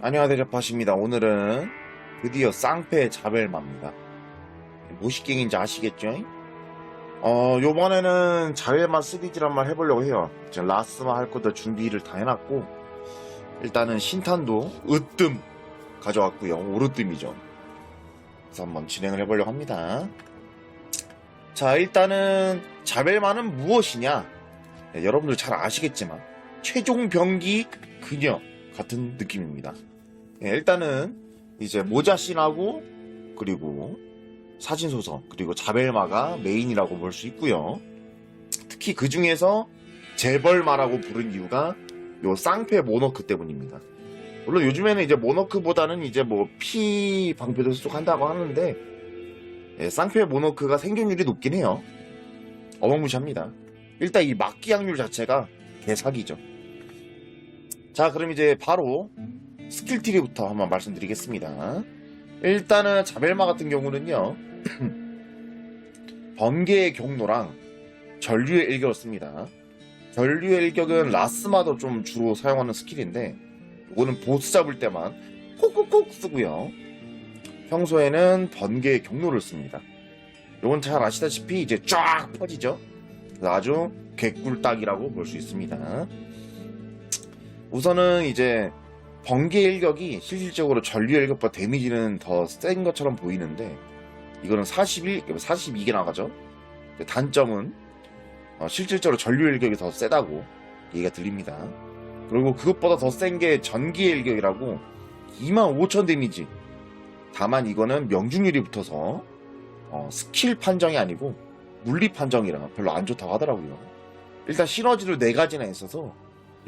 안녕하세요 제파십니다. 오늘은 드디어 쌍패 자벨마입니다. 무식갱인지 아시겠죠? 어 요번에는 자벨마 시리즈란 말 해보려고 해요. 라스마 할 것도 준비를 다 해놨고 일단은 신탄도 으뜸 가져왔고요. 오르뜸이죠. 그래서 한번 진행을 해보려고 합니다. 자 일단은 자벨마는 무엇이냐? 네, 여러분들 잘 아시겠지만 최종 병기 그녀 같은 느낌입니다. 예, 일단은 이제 모자신하고 그리고 사진 소설 그리고 자벨마가 메인이라고 볼 수 있고요. 특히 그 중에서 재벌마라고 부른 이유가 요 쌍패 모너크 때문입니다. 물론 요즘에는 이제 모너크보다는 이제 뭐 피 방패도 수속한다고 하는데 예, 쌍패 모너크가 생존율이 높긴 해요. 어마무시합니다. 일단 이 막기 확률 자체가 개사기죠. 자, 그럼 이제 바로 스킬 트리부터 한번 말씀드리겠습니다. 일단은 자벨마 같은 경우는요, 번개의 경로랑 전류의 일격을 씁니다. 전류의 일격은 라스마도 좀 주로 사용하는 스킬인데, 이거는 보스 잡을 때만 콕콕콕 쓰고요. 평소에는 번개의 경로를 씁니다. 이건 잘 아시다시피 이제 쫙 퍼지죠. 아주 개꿀딱이라고 볼 수 있습니다. 우선은 이제 번개 일격이 실질적으로 전류 일격보다 데미지는 더 센 것처럼 보이는데 이거는 41, 42개 나가죠. 근데 단점은 어, 실질적으로 전류 일격이 더 세다고 얘기가 들립니다. 그리고 그것보다 더 센 게 전기 일격이라고 25,000 데미지. 다만 이거는 명중률이 붙어서 어, 스킬 판정이 아니고 물리 판정이라 별로 안 좋다고 하더라고요. 일단 시너지를 네 가지나 있어서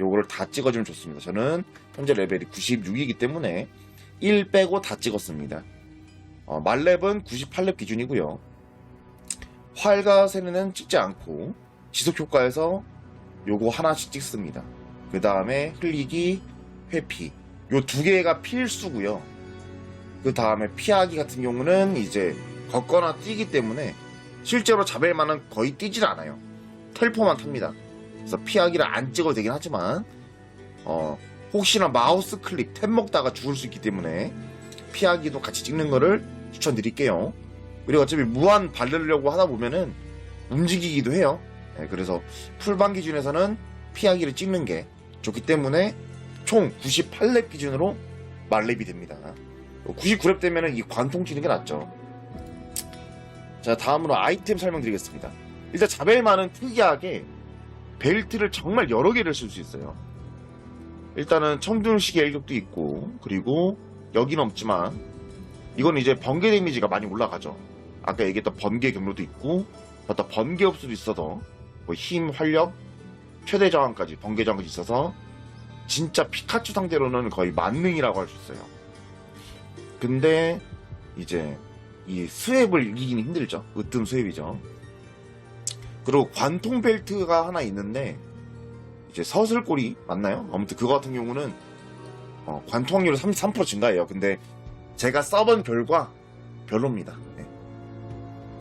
요거를 다 찍어주면 좋습니다. 저는 현재 레벨이 96이기 때문에 1 빼고 다 찍었습니다. 어, 말렙은 98렙 기준이고요. 활과 세는 찍지 않고 지속 효과에서 요거 하나씩 찍습니다. 그 다음에 흘리기, 회피 요 두 개가 필수고요. 그 다음에 피하기 같은 경우는 이제 걷거나 뛰기 때문에 실제로 자벨만은 거의 뛰질 않아요. 텔포만 탑니다. 그래서 피하기를 안 찍어도 되긴 하지만 어, 혹시나 마우스 클릭 탭 먹다가 죽을 수 있기 때문에 피하기도 같이 찍는 거를 추천드릴게요. 그리고 어차피 무한 바르려고 하다 보면은 움직이기도 해요. 네, 그래서 풀반 기준에서는 피하기를 찍는 게 좋기 때문에 총 98렙 기준으로 말렙이 됩니다. 99렙 되면은 이 관통 치는 게 낫죠. 자, 다음으로 아이템 설명드리겠습니다. 일단 자벨만은 특이하게 벨트를 정말 여러 개를 쓸 수 있어요. 일단은 청둔식의 일격도 있고, 그리고 여기는 없지만, 이건 이제 번개 데미지가 많이 올라가죠. 아까 얘기했던 번개 경로도 있고, 어떤 번개 흡수도 있어서, 뭐 힘, 활력, 최대 저항까지, 번개 저항까지 있어서, 진짜 피카츄 상대로는 거의 만능이라고 할 수 있어요. 근데, 이제, 이 스왑을 이기기는 힘들죠. 으뜸 스왑이죠. 그리고 관통 벨트가 하나 있는데 이제 서슬꼬리 맞나요? 아무튼 그거 같은 경우는 어, 관통 확률이 33% 증가해요. 근데 제가 써본 결과 별로입니다. 예.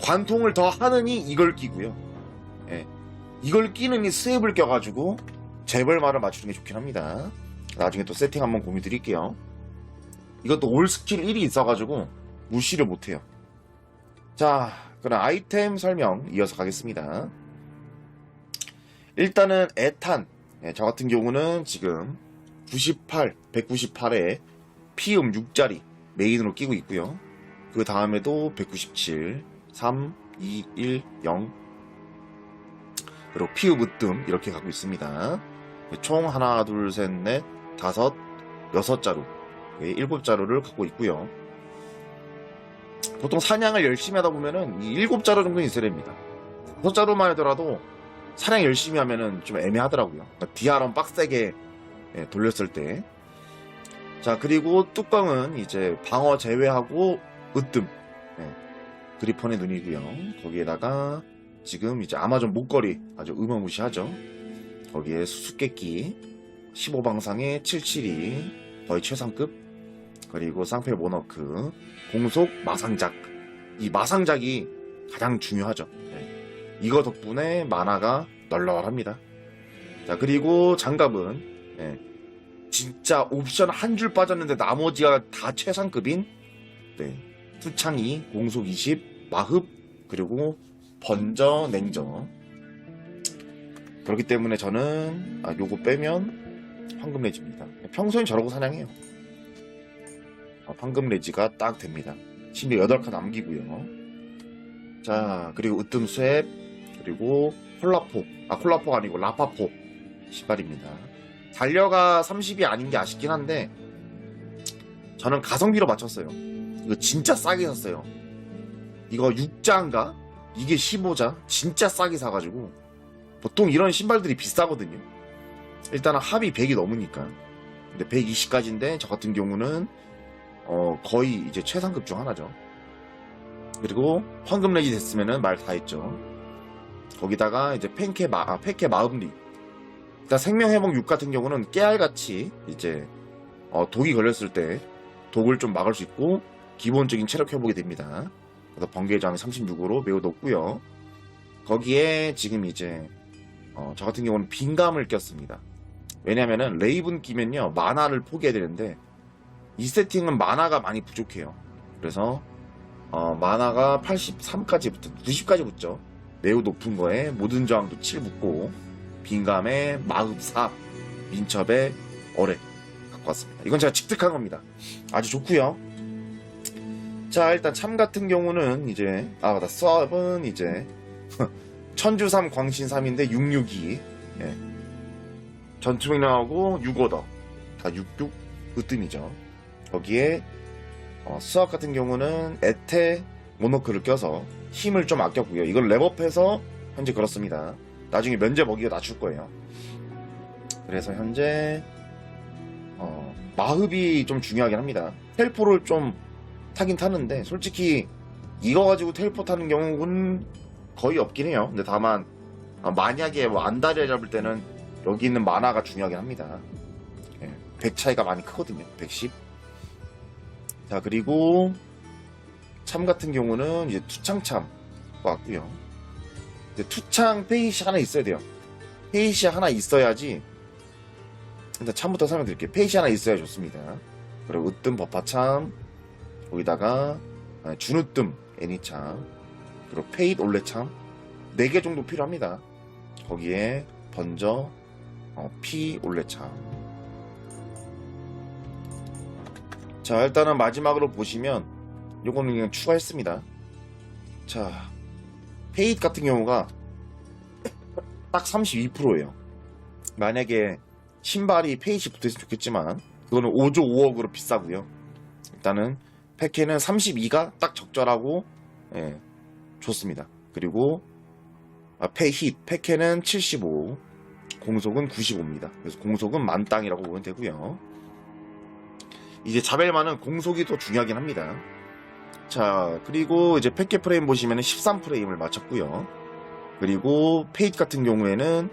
관통을 더 하느니 이걸 끼고요. 예. 이걸 끼느니 스왑을 껴가지고 재벌말을 맞추는 게 좋긴 합니다. 나중에 또 세팅 한번 공유 드릴게요. 이것도 올 스킬 1이 있어가지고 무시를 못해요. 자, 그럼 아이템 설명 이어서 가겠습니다. 일단은 에탄, 예, 저 같은 경우는 지금 98, 198에 피음 6짜리 메인으로 끼고 있고요. 그 다음에도 197, 3, 2, 1, 0 그리고 피음 으뜸 이렇게 갖고 있습니다. 총 하나, 둘, 셋, 넷, 다섯, 여섯 자루, 예, 일곱 자루를 갖고 있고요. 보통 사냥을 열심히 하다 보면은 이 일곱 자루 정도는 있어야 됩니다. 다섯 자루만 하더라도 사냥 열심히 하면은 좀 애매하더라고요. 그러니까 디아런 빡세게 예, 돌렸을 때. 자, 그리고 뚜껑은 이제 방어 제외하고 으뜸. 예, 그리폰의 눈이고요. 거기에다가 지금 이제 아마존 목걸이 아주 어마무시하죠. 거기에 수수께끼 15방상의 772 거의 최상급 그리고 쌍페 모너크 공속 마상작 이 마상작이 가장 중요하죠 네. 이거 덕분에 만화가 널널합니다 자 그리고 장갑은 예, 진짜 옵션 한 줄 빠졌는데 나머지가 다 최상급인 네. 투창이 공속 20 마흡 그리고 번저 냉저 그렇기 때문에 저는 아, 요거 빼면 황금 레지입니다. 평소엔 저러고 사냥해요. 어, 황금 레지가 딱 됩니다. 심지어 8칸 남기고요. 자 그리고 으뜸 쇠 그리고 콜라포 아 콜라포가 아니고 라파포 신발입니다. 달려가 30이 아닌 게 아쉽긴 한데 저는 가성비로 맞췄어요. 이거 진짜 싸게 샀어요. 이거 6자인가? 이게 15자? 진짜 싸게 사가지고 보통 이런 신발들이 비싸거든요. 일단은 합이 100이 넘으니까. 근데 120까지인데 저 같은 경우는 어 거의 이제 최상급 중 하나죠. 그리고 황금 레지 됐으면은 말 다 했죠. 거기다가 이제 팬케 마, 아, 팬케 마음리. 일단 생명회복 6 같은 경우는 깨알같이 이제 어, 독이 걸렸을 때 독을 좀 막을 수 있고 기본적인 체력 회복이 됩니다. 그래서 번개 저항이 36으로 매우 높고요. 거기에 지금 이제 어, 저 같은 경우는 빈감을 꼈습니다. 왜냐면은 레이븐 끼면요 만화를 포기해야 되는데 이 세팅은 만화가 많이 부족해요. 그래서 어, 만화가 83까지 붙 90까지 붙죠. 매우 높은 거에 모든 저항도 7 붙고 빈감에 마흡 4 민첩에 어뢰 갖고 왔습니다. 이건 제가 직득한 겁니다. 아주 좋고요. 자 일단 참 같은 경우는 이제 아 맞다 수압은 이제 천주삼 광신삼인데 662 예. 전투명령하고 6오더 다 66 으뜸이죠. 거기에 어, 수압 같은 경우는 에테 모노크를 껴서 힘을 좀 아꼈고요. 이걸 랩업해서 현재 그렇습니다. 나중에 면제 먹이가 낮출 거예요. 그래서 현재 어, 마흡이 좀 중요하긴 합니다. 텔포를 좀 타긴 타는데 솔직히 이거 가지고 텔포 타는 경우는 거의 없긴 해요. 근데 다만 아, 만약에 뭐 안다리를 잡을 때는 여기 있는 만화가 중요하긴 합니다. 예, 100 차이가 많이 크거든요. 110. 자 그리고 참 같은 경우는 이제 투창참 왔고요. 이제 투창 페이시 하나 있어야 돼요. 페이시 하나 있어야지. 일단 참부터 설명드릴게요. 페이시 하나 있어야 좋습니다. 그리고 으뜸 버파참 거기다가 아, 준으뜸 애니참 그리고 페잇 올레참 4개 정도 필요합니다. 거기에 번저 어, 피 올레참 자 일단은 마지막으로 보시면 요거는 그냥 추가했습니다. 자 페잇 같은 경우가 딱 32%예요. 만약에 신발이 페이시 붙어있으면 좋겠지만 그거는 5조 5억으로 비싸고요. 일단은 패케는 32가 딱 적절하고 예, 좋습니다. 그리고 아, 페hit 패케는 75 공속은 95입니다. 그래서 공속은 만땅이라고 보면 되고요. 이제 자벨만은 공속이 더 중요하긴 합니다. 자 그리고 이제 패케 프레임 보시면 13프레임을 맞췄고요. 그리고 페잇 같은 경우에는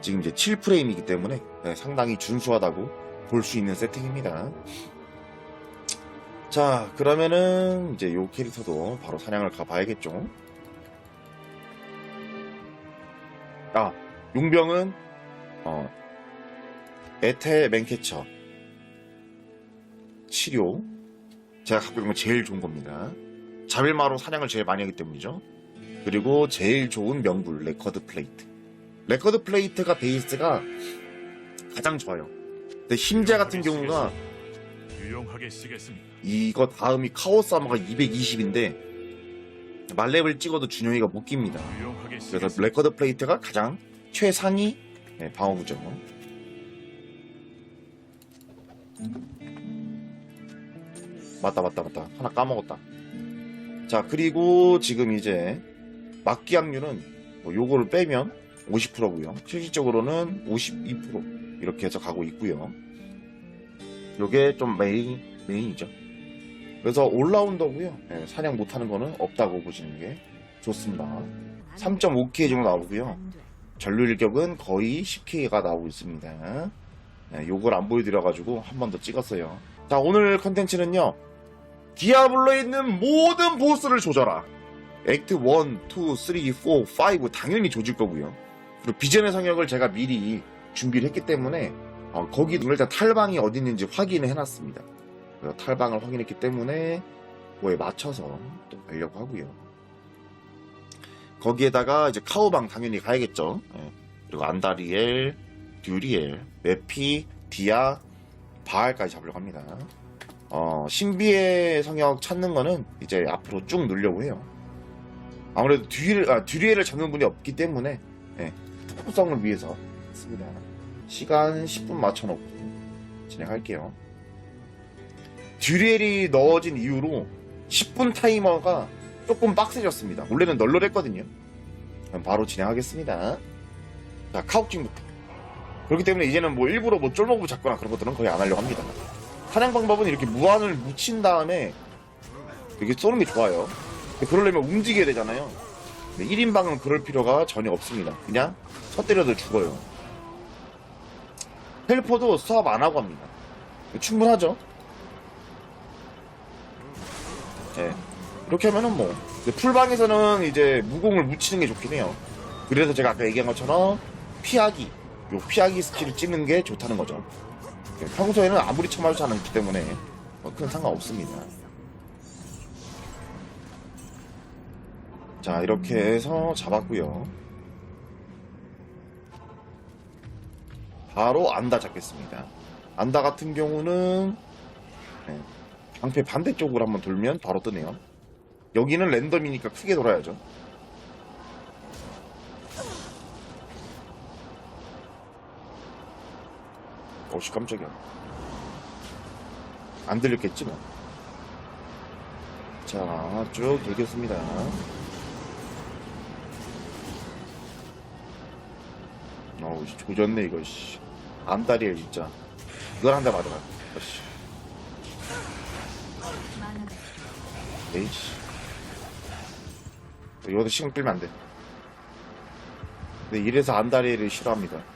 지금 이제 7프레임이기 때문에 네, 상당히 준수하다고 볼 수 있는 세팅입니다. 자, 그러면은 이제 요 캐릭터도 바로 사냥을 가봐야겠죠. 아, 용병은 어 에테 맨캐처 치료 제가 갖고 있는 건 제일 좋은 겁니다. 자빌마로 사냥을 제일 많이 하기 때문이죠. 그리고 제일 좋은 명불 레커드 플레이트. 레커드 플레이트가 베이스가 가장 좋아요. 근데 힘제 같은 경우가 유용하게 쓰겠습니다. 이거 다음이 카오스 아마가 220인데 말렙을 찍어도 준영이가 못 깁니다. 유용하게 그래서. 레커드 플레이트가 가장 최상위 네, 방어구죠. 맞다 맞다 맞다 하나 까먹었다. 자 그리고 지금 이제 막기 확률은 뭐 요거를 빼면 50%고요. 실질적으로는 52% 이렇게 해서 가고 있고요. 요게 좀 메인 메인이죠. 그래서 올라운더고요. 예, 사냥 못하는 거는 없다고 보시는 게 좋습니다. 3.5K 정도 나오고요. 전류 일격은 거의 10K가 나오고 있습니다. 네, 요걸 안 보여드려가지고 한 번 더 찍었어요. 자, 오늘 컨텐츠는요. 디아블로에 있는 모든 보스를 조져라. 액트 1, 2, 3, 4, 5 당연히 조질 거고요. 그리고 비전의 성역을 제가 미리 준비를 했기 때문에 어, 거기도 일단 탈방이 어디 있는지 확인을 해놨습니다. 탈방을 확인했기 때문에 그거에 맞춰서 또 가려고 하고요. 거기에다가 이제 카우방 당연히 가야겠죠. 예. 그리고 안다리엘, 듀리엘, 메피, 디아, 바알까지 잡으려고 합니다. 어, 신비의 성역 찾는 거는 이제 앞으로 쭉 늘려고 해요. 아무래도 듀리엘, 아, 듀리엘을 잡는 분이 없기 때문에 예, 특성을 위해서 했습니다. 시간 10분 맞춰놓고 진행할게요. 듀리엘이 넣어진 이후로 10분 타이머가 조금 빡세졌습니다. 원래는 널널했거든요. 그럼 바로 진행하겠습니다. 자, 카옥징부터. 그렇기 때문에 이제는 뭐 일부러 뭐 쫄모브 잡거나 그런 것들은 거의 안 하려고 합니다. 사냥 방법은 이렇게 무한을 묻힌 다음에 이렇게 쏘는 게 좋아요. 그러려면 움직여야 되잖아요. 1인방은 그럴 필요가 전혀 없습니다. 그냥 첫 때려도 죽어요. 헬퍼도 수업 안 하고 합니다. 충분하죠? 예. 이렇게 하면은 뭐. 풀방에서는 이제 무공을 묻히는 게 좋긴 해요. 그래서 제가 아까 얘기한 것처럼 피하기, 요 피하기 스킬을 찍는 게 좋다는 거죠. 예, 평소에는 아무리 쳐맞지 않기 때문에 뭐큰 상관없습니다. 자, 이렇게 해서 잡았고요. 바로 안다 잡겠습니다. 안다 같은 경우는 네, 방패 반대쪽으로 한번 돌면 바로 뜨네요. 여기는 랜덤이니까 크게 돌아야죠. 어씨 깜짝이야. 안 들렸겠지 뭐. 자, 쭉 돌겠습니다. 어우, 씨, 조졌네, 이거, 씨. 암다리에, 진짜. 이걸 한대 맞아라. 씨. 에이씨. 이것도 시간 끌면 안 돼. 근데 이래서 안다리를 싫어합니다.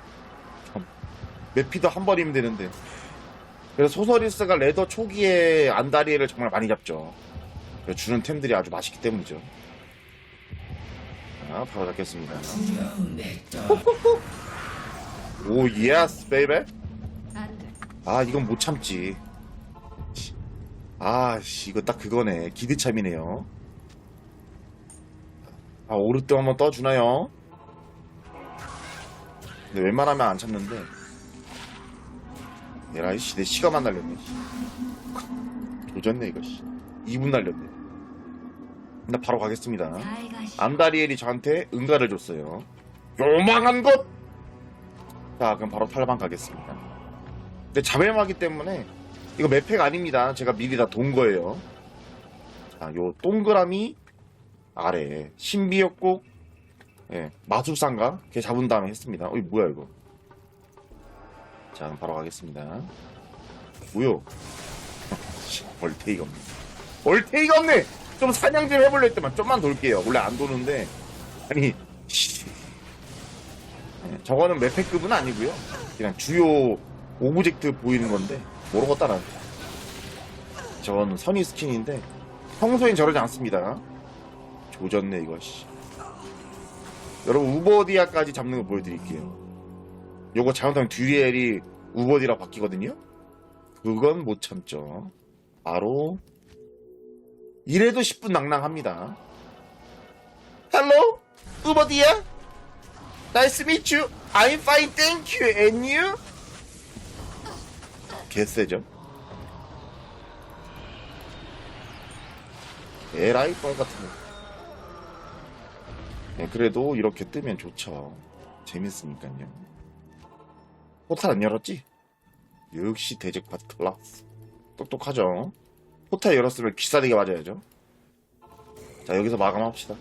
참. 매피도 한 번이면 되는데. 그래서 소서리스가 레더 초기에 안다리를 정말 많이 잡죠. 주는 템들이 아주 맛있기 때문이죠. 자, 바로 잡겠습니다. 오, 예스, 베이베. 아, 이건 못 참지. 아, 씨, 이거 딱 그거네. 기대참이네요. 아, 오르뜨 한번 떠주나요? 근데 웬만하면 안 참는데. 에라이, 씨, 내 시간만 날렸네. 씨. 조졌네, 이거, 씨. 2분 날렸네. 근데 바로 가겠습니다. 암다리엘이 저한테 응가를 줬어요. 요망한 것! 자, 그럼 바로 탈방 가겠습니다. 근데 자벨마기 때문에 이거 맵팩 아닙니다. 제가 미리 다 돈 거예요. 자, 요 동그라미 아래 신비역국 예, 마술사인가? 걔 잡은 다음에 했습니다. 어이 뭐야 이거? 자, 그럼 바로 가겠습니다. 뭐요? 씨, 얼테이가 없네. 얼테이가 없네. 좀 사냥 좀 해볼래 했더만 좀만 돌게요. 원래 안 도는데 아니 씨. 예, 저거는 맵팩급은 아니고요. 그냥 주요 오브젝트 보이는 건데 모르겠다 난. 저건 선의 스킨인데 평소엔 저러지 않습니다. 조졌네 이거 씨. 여러분 우버디아까지 잡는 거 보여드릴게요. 요거 잘못하면 듀리엘이 우버디라 바뀌거든요. 그건 못 참죠. 바로 이래도 10분 낭낭합니다. Nice to meet you. I'm fine, thank you. And you? 개쎄죠? 에라이 뻘 같은 거. 네, 그래도 이렇게 뜨면 좋죠. 재밌으니까요. 포탈 안 열었지? 역시 대적파트 클라스. 똑똑하죠? 포탈 열었으면 귀싸대게 맞아야죠. 자, 여기서 마감합시다.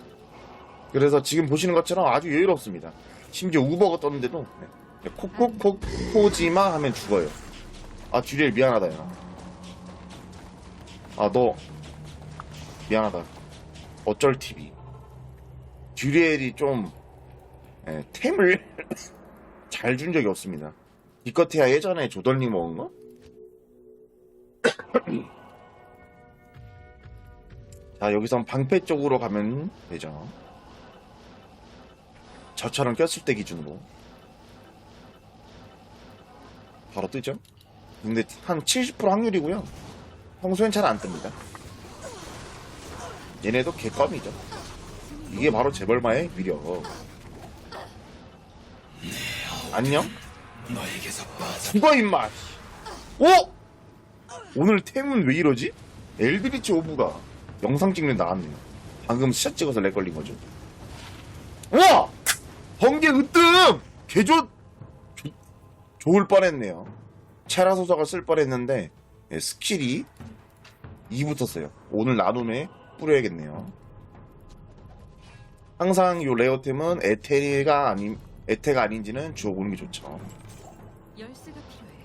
그래서 지금 보시는 것처럼 아주 여유롭습니다. 심지어 우버가 떴는데도 네. 콕콕콕 코지마 하면 죽어요. 아 듀리엘 미안하다 야. 아너 미안하다. 어쩔 TV. 듀리엘이 좀 예, 템을 잘 준 적이 없습니다. 기껏해야 예전에 조던링 먹은 거? 자 여기선 방패 쪽으로 가면 되죠. 저처럼 꼈을 때 기준으로 바로 뜨죠. 근데 한 70% 확률이고요. 평소엔 잘 안 뜹니다. 얘네도 개껌이죠. 이게 바로 재벌마의 위력. 안녕? 죽어 임마. 오! 오늘 템은 왜 이러지? 엘드리치 오브가 영상 찍는 나왔네요. 방금 시작 찍어서 렉 걸린 거죠. 우와! 번개 으뜸! 개조, 조, 좋을 뻔했네요. 체라 소사가 쓸 뻔했는데, 예, 스킬이 2 붙었어요. 오늘 나눔에 뿌려야겠네요. 항상 요 레어템은 에테리가 아닌, 에테가 아닌지는 주워 보는 게 좋죠. 열쇠가 필요해.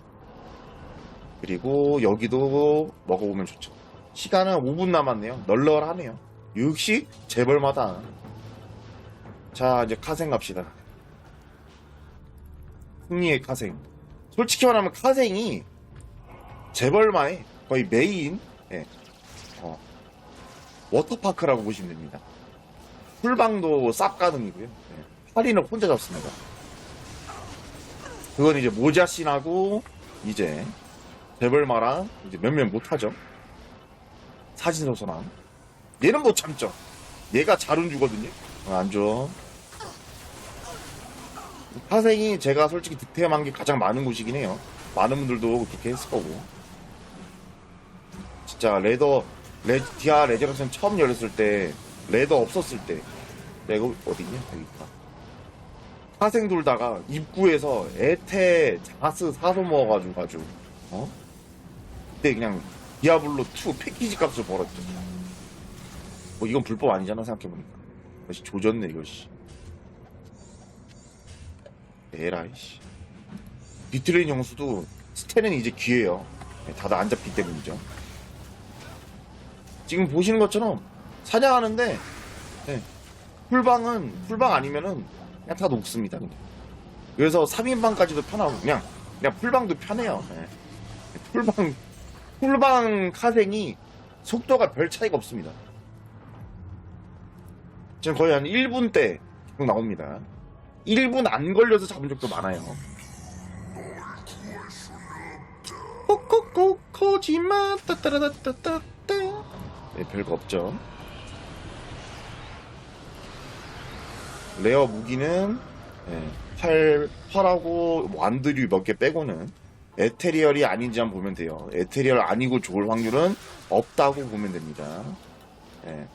그리고 여기도 먹어보면 좋죠. 시간은 5분 남았네요. 널널하네요. 역시 재벌마다. 자 이제 카생 갑시다. 흥리의 카생. 솔직히 말하면 카생이 재벌마의 거의 메인 예, 어, 워터파크라고 보시면 됩니다. 풀방도 쌉 가능이고요. 예, 파리는 혼자 잡습니다. 그건 이제 모자신하고 이제 재벌마랑 이제 몇몇 못하죠. 사진소서랑 얘는 못 참죠. 얘가 잘 움주거든요. 어, 안 줘. 파생이 제가 솔직히 득템한 게 가장 많은 곳이긴 해요. 많은 분들도 그렇게 했을 거고. 진짜 레더 레, 디아 레저런션 처음 열렸을 때 레더 없었을 때 내가 어디냐 여기 있다. 파생 돌다가 입구에서 에테 자스 사서 먹어가지고 가지고 어? 그때 그냥 디아블로 2 패키지 값을 벌었죠. 뭐 이건 불법 아니잖아 생각해보니까. 이것이 조졌네 이것이. 에라이 씨. 비트레인 영수도 스테는 이제 귀해요. 네, 다들 안 잡기 때문이죠. 지금 보시는 것처럼 사냥하는데 네, 풀방은 풀방 아니면은 그냥 다 녹습니다. 그냥. 그래서 3인방까지도 편하고 그냥 그냥 풀방도 편해요. 네. 풀방 풀방 카생이 속도가 별 차이가 없습니다. 지금 거의 한 1분 때 계속 나옵니다. 1분 안 걸려서 잡은 적도 많아요. 코코코 코지마 따따라따따따 네, 별거 없죠. 레어 무기는 네, 활, 활하고 완드류 몇 개 빼고는 에테리얼이 아닌지 한번 보면 돼요. 에테리얼 아니고 좋을 확률은 없다고 보면 됩니다. 예,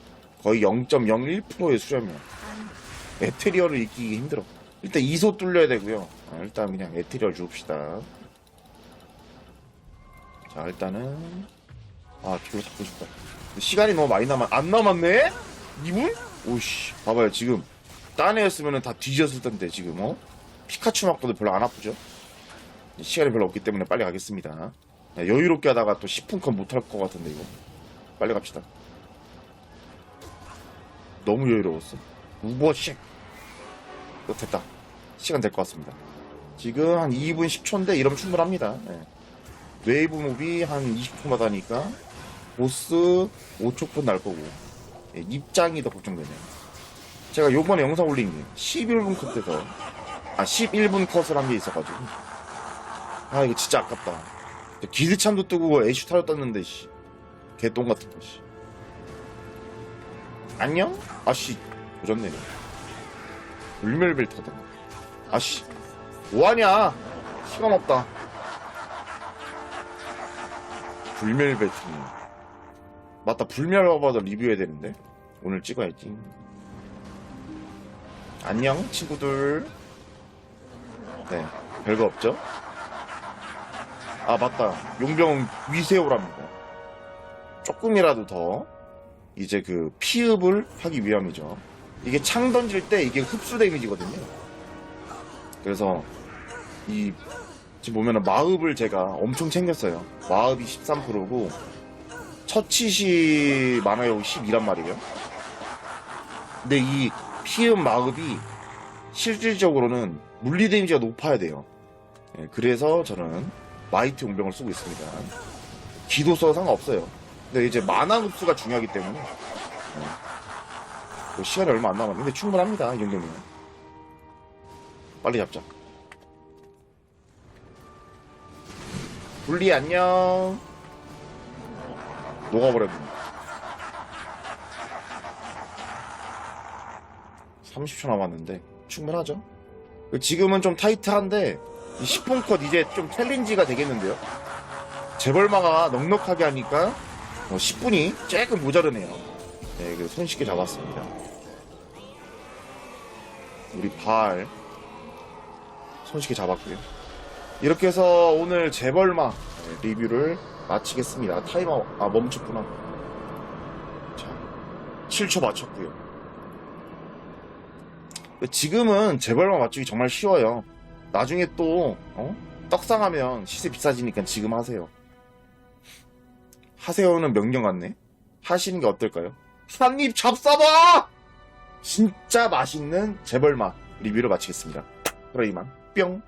거의 0.01%의 수렴이야. 에테리얼을 익히기 힘들어. 일단 이소 뚫려야 되고요. 아, 일단 그냥 에테리얼 줍시다. 자, 일단은 아, 저거 잡고 싶다. 시간이 너무 많이 남았, 안 남았네? 2분? 오씨, 봐봐요. 지금 딴 애였으면 다 뒤졌을 텐데, 지금, 어? 피카츄 맞고도 별로 안 아프죠? 시간이 별로 없기 때문에 빨리 가겠습니다. 네, 여유롭게 하다가 또 10분 컷 못할 것 같은데, 이거. 빨리 갑시다. 너무 여유로웠어. 우버씩. 또 됐다. 시간 될 것 같습니다. 지금 한 2분 10초인데 이러면 충분합니다. 네. 웨이브 몹이 한 20초마다 하니까 보스 5초 컷날 거고 예, 입장이 더 걱정되네요. 제가 요번에 영상 올린 게 11분 컷에서 아 11분 컷을 한 게 있어가지고 아 이거 진짜 아깝다. 기드참도 뜨고 애쉬타로 떴는데 씨 개똥 같은 거 씨. 안녕? 아씨 조졌네. 불멸벨 타던 아씨 뭐하냐 시간 없다. 불멸벨 타네. 맞다 불멸화바다 리뷰해야 되는데 오늘 찍어야지. 안녕 친구들. 네 별거 없죠? 아 맞다 용병 위세오랍니다. 조금이라도 더 이제 그 피읍을 하기 위함이죠. 이게 창 던질 때 이게 흡수 데미지거든요. 그래서 이 지금 보면은 마읍을 제가 엄청 챙겼어요. 마읍이 13%고 처치시 많아요 12란 말이에요. 근데 이 피읍 마읍이 실질적으로는 물리 데미지가 높아야 돼요. 예, 그래서 저는 마이트 용병을 쓰고 있습니다. 기도 써도 상관없어요. 근데 이제 만화 흡수가 중요하기 때문에 예. 뭐 시간이 얼마 안 남았는데 충분합니다 이 정도면 빨리 잡자 분리 안녕. 녹아버렸네. 30초 남았는데 충분하죠? 지금은 좀 타이트한데 이 10분 컷 이제 좀 챌린지가 되겠는데요? 재벌마가 넉넉하게 하니까 10분이 조금 모자르네요. 네, 그 손쉽게 잡았습니다. 우리 발 손쉽게 잡았고요. 이렇게 해서 오늘 재벌마 네, 리뷰를 마치겠습니다. 타이머 아 멈췄구나. 자, 7초 맞췄고요. 지금은 재벌마 맞추기 정말 쉬워요. 나중에 또 어? 떡상하면 시세 비싸지니까 지금 하세요. 하세요는 명령 같네. 하시는 게 어떨까요? 한입 잡숴봐! 진짜 맛있는 재벌맛 리뷰를 마치겠습니다. 그럼 이만 뿅.